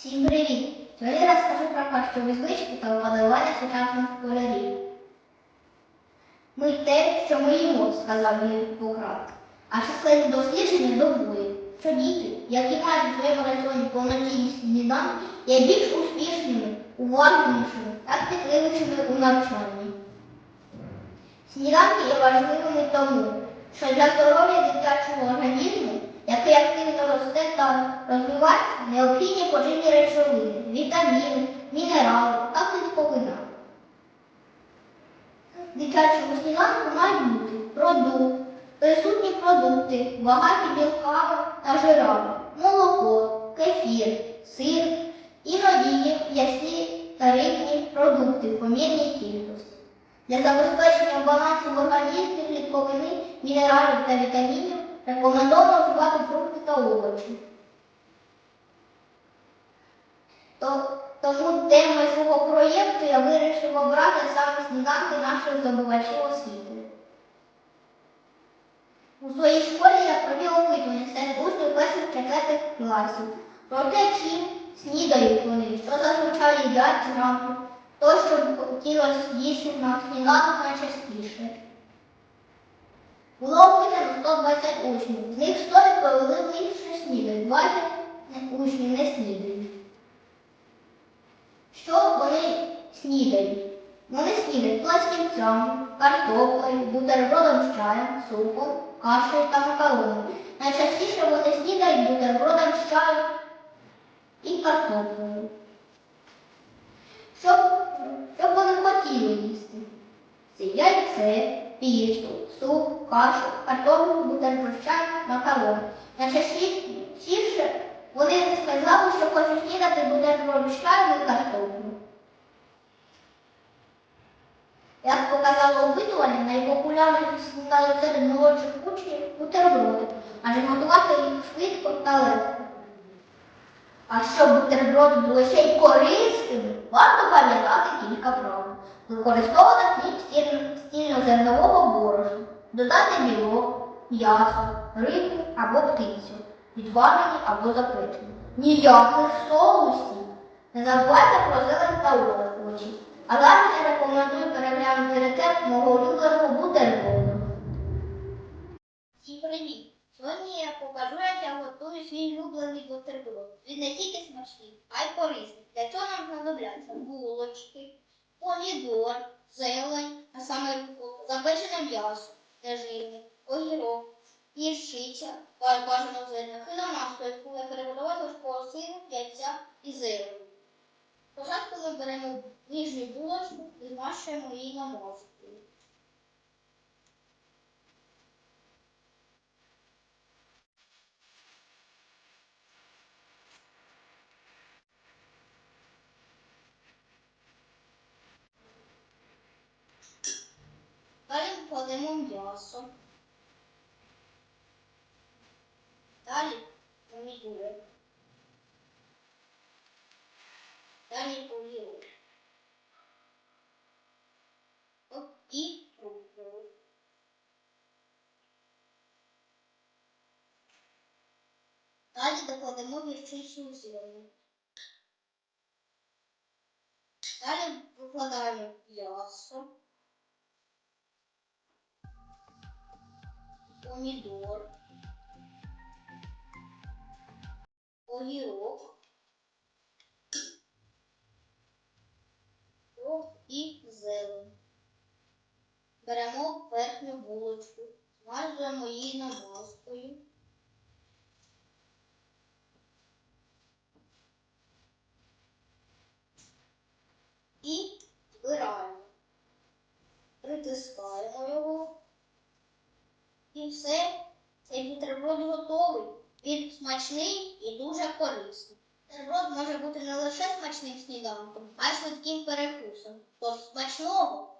Всім привіт! Сьогодні розкажу про харчову звичку та подавання сучасних школярів. Ми те, що ми їмо, сказав Гіппократ. А численні дослідження доводять, що діти, які мають своєму раціоні повноцінні сніданки, є більш успішними, уважнішими та кмітливішими у навчанні. Сніданки є важливими тому, що для здоров'я дитячого та розвивається, необхідні поживні речовини, вітаміни, мінерали та клітковина. В дитячому сніданку мають бути продукт, присутні продукти, багаті білками та жирами, молоко, кефір, сир, іноді м'ясні та рибні продукти помірній кількості. Для забезпечення балансу в організмі клітковини, мінералів та вітамінів рекомендовано вживати фрукти та овочі. То- Тому темою свого проєкту я вирішив обрати саме сніданки наших здобувачів освіти. У своїй школі я провів опитування серед учнів перших четвертих класів про те, чим снідають вони, що зазвичай їдять зранку, то, що хотілося з'їсти на сніданок найчастіше. Було опитано 120 учнів, з них 100 відповіли більше снідають, 20 учнів не снідають. Що вони снідають? Вони снідають пластівцями, картоплею, бутербродом з чаєм, супом, кашею та макароном. Найчастіше вони снідають бутербродом з чаєм і картоплею. Що, що б вони хотіли їсти? Це яйце, пішту, суп, кашу, картоплю, бутерброд з чаєм, макарон. Найчастіше вони сказали, що хочуть снідати бутерброд з чаєм і картоплю. Як опитування, найпопулярніші сніданок серед молодших учнів бутерброди, адже готувати їх швидко та легко. А щоб бутерброди були ще й корисними, варто пам'ятати кілька правил. Використовувати хліб стіль- стільнозернового борошна, додати білок, м'ясо, рибу або птицю, відварені або запечені. Ніяких соусів. Не забувайте про зелень та овочі. А зараз я рекомендую переглянути рецепт мого улюбленого бутерброду. Всім привіт! Сьогодні я покажу, як я готую свій улюблений бутерброд. Він не тільки смачний, а й корисний. Для цього нам знадобляться булочки, помідор, зелень, а саме запечене м'ясо, нежирне, огірок, гірчиця, бажано зелених і намазку, яку я перебудувала з сиру, яйця і зелень. Спочатку ми беремо ніжню булочку і змащуємо її намазкою. Далі кладемо м'ясо. Далі помідори. Далі огірок. От І рукою. Далі докладемо гірчичну зелень. Далі викладаємо м'ясо, помідор, огірок, і зелень. Беремо верхню булочку, змазуємо її намазкою. І збираємо. Притискаємо його. І все, цей бутерброд готовий. Він смачний і дуже корисний. Бутерброд може бути не лише смачним сніданком, а й швидким перекусом. Тож смачного!